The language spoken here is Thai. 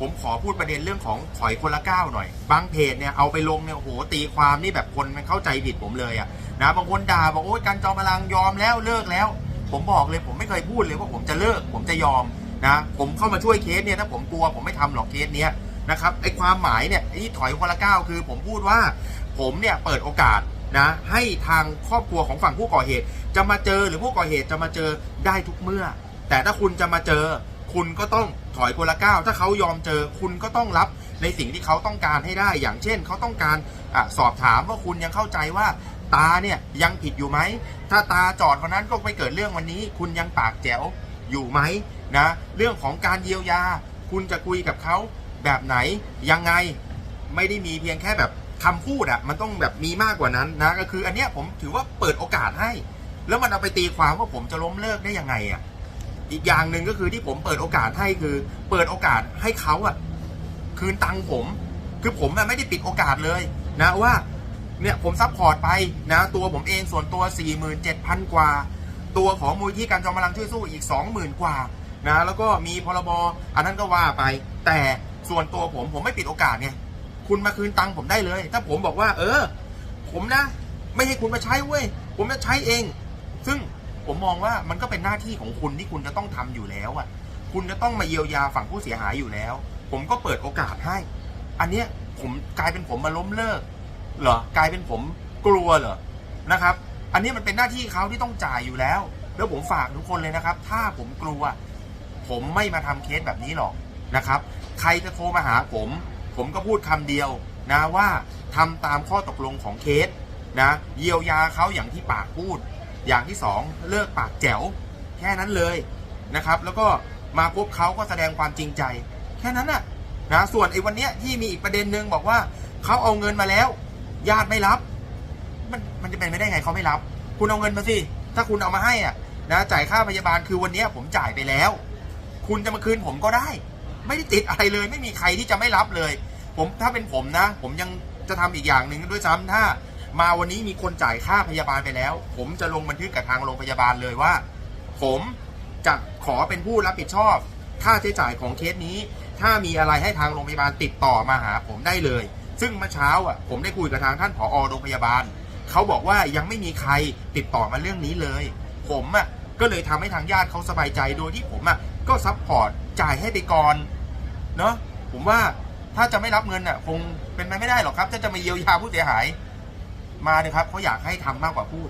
ผมขอพูดประเด็นเรื่องของถอยคนละก้าวหน่อย บางเพจเนี่ยเอาไปลงเนี่ยโหตีความนี่แบบคนมันเข้าใจผิดผมเลยอะนะบางคนด่าบอกโอ้ยการจอมพลังยอมแล้วเลิกแล้ว ผมบอกเลยผมไม่เคยพูดเลยว่าผมจะเลิก ผมจะยอมนะผมเข้ามาช่วยเคสเนี่ยถ้าผมกลัวผมไม่ทำหรอกเคสเนี้ยนะครับไอความหมายเนี่ยไอ้ที่ถอยคนละก้าวคือ ผมพูดว่าผมเนี่ยเปิดโอกาสนะให้ทางครอบครัวของฝั่งผู้ก่อเหตุ จะมาเจอหรือผู้ก่อเหตุจะมาเจอได้ทุกเมื่อ แต่ถ้าคุณจะมาเจอ คุณก็ต้องถอยคนละก้าวถ้าเขายอมเจอคุณก็ต้องรับในสิ่งที่เขาต้องการให้ได้ อย่างเช่น เขาต้องการอสอบถามว่าคุณยังเข้าใจว่าตาเนี่ยยังผิดอยู่ไหม ถ้าตาจอดคนนั้นก็ไม่เกิดเรื่องวันนี้ คุณยังปากแจ๋วอยู่ไหมนะเรื่องของการเยียวยา คุณจะคุยกับเขาแบบไหนยังไงไม่ได้มีเพียงแค่แบบคำพูดอะมันต้องแบบมีมากกว่านั้นนะก็คืออันเนี้ยผมถือว่าเปิดโอกาสให้ แล้วมันเอาไปตีความว่าผมจะล้มเลิกได้ยังไงอะ อีกอย่างหนึ่งก็คือที่ผมเปิดโอกาสให้คือ เปิดโอกาสให้เขาอะคืนตังค์ผม คือผมอะไม่ได้ปิดโอกาสเลยนะว่าเนี่ยผมซัพพอร์ตไปนะตัวผมเองส่วนตัว 47,000 กว่า ตัวของมูลที่การจอมพลังช่วยสู้อีก 20,000 กว่านะแล้วก็มีพรบอันนั้นก็ว่าไป แต่ส่วนตัวผมผมไม่ปิดโอกาสไงคุณมาคืนตังค์ผมได้เลย ถ้าผมบอกว่า เออ ผมนะ ไม่ให้คุณมาใช้เว้ยผมจะใช้เอง ซึ่ง ผมมองว่ามันก็เป็นหน้าที่ของคุณที่คุณจะต้องทำอยู่แล้วอะ คุณจะต้องมาเยียวยาฝั่งผู้เสียหายอยู่แล้ว ผมก็เปิดโอกาสให้ อันเนี้ยผมกลายเป็นผมมาล้มเลิกเหรอกลายเป็นผมกลัวเหรอนะครับ อันนี้มันเป็นหน้าที่เขาที่ต้องจ่ายอยู่แล้ว แล้วผมฝากทุกคนเลยนะครับ ถ้าผมกลัว ผมไม่มาทำเคสแบบนี้หรอกนะครับ ใครจะโทรมาหาผม ผมก็พูดคำเดียวนะว่าทำตามข้อตกลงของเคสนะ เยียวยาเขาอย่างที่ปากพูด อย่างที่สองเลิกปากแจ๋วแค่นั้นเลยนะครับ แล้วก็มาพบเขาก็แสดงความจริงใจ แค่นั้นน่ะนะส่วนไอ้วันเนี้ยที่มีอีกประเด็นหนึ่งบอกว่าเขาเอาเงินมาแล้ว ญาติไม่รับ มันมันจะเป็นไม่ได้ไงเขาไม่รับ คุณเอาเงินมาสิถ้าคุณเอามาให้อะนะจ่ายค่าพยาบาลคือวันเนี้ยผมจ่ายไปแล้ว คุณจะมาคืนผมก็ได้ ไม่ได้ติดอะไรเลย ไม่มีใครที่จะไม่รับเลย ผมถ้าเป็นผมนะ ผมยังจะทำอีกอย่างหนึ่งด้วยซ้ำถ้า มาวันนี้มีคนจ่ายค่าพยาบาลไปแล้ว ผมจะลงบันทึกกับทางโรงพยาบาลเลยว่า ผมจะขอเป็นผู้รับผิดชอบ ค่าใช้จ่ายของเคสนี้ ถ้ามีอะไรให้ทางโรงพยาบาลติดต่อมาหาผมได้เลย ซึ่งเมื่อเช้าอะผมได้คุยกับทางท่านผอโรงพยาบาลเขาบอกว่ายังไม่มีใครติดต่อมาเรื่องนี้เลย ผมอะก็เลยทำให้ทางญาติเขาสบายใจโดยที่ผมอะก็ซัพพอร์ตจ่ายให้ไปก่อนเนาะผมว่าถ้าจะไม่รับเงินอะคงเป็นไปไม่ได้หรอกครับถ้าจะมาเยียวยาผู้เสียหาย มาเลยครับเขาอยากให้ทำมากกว่าพูด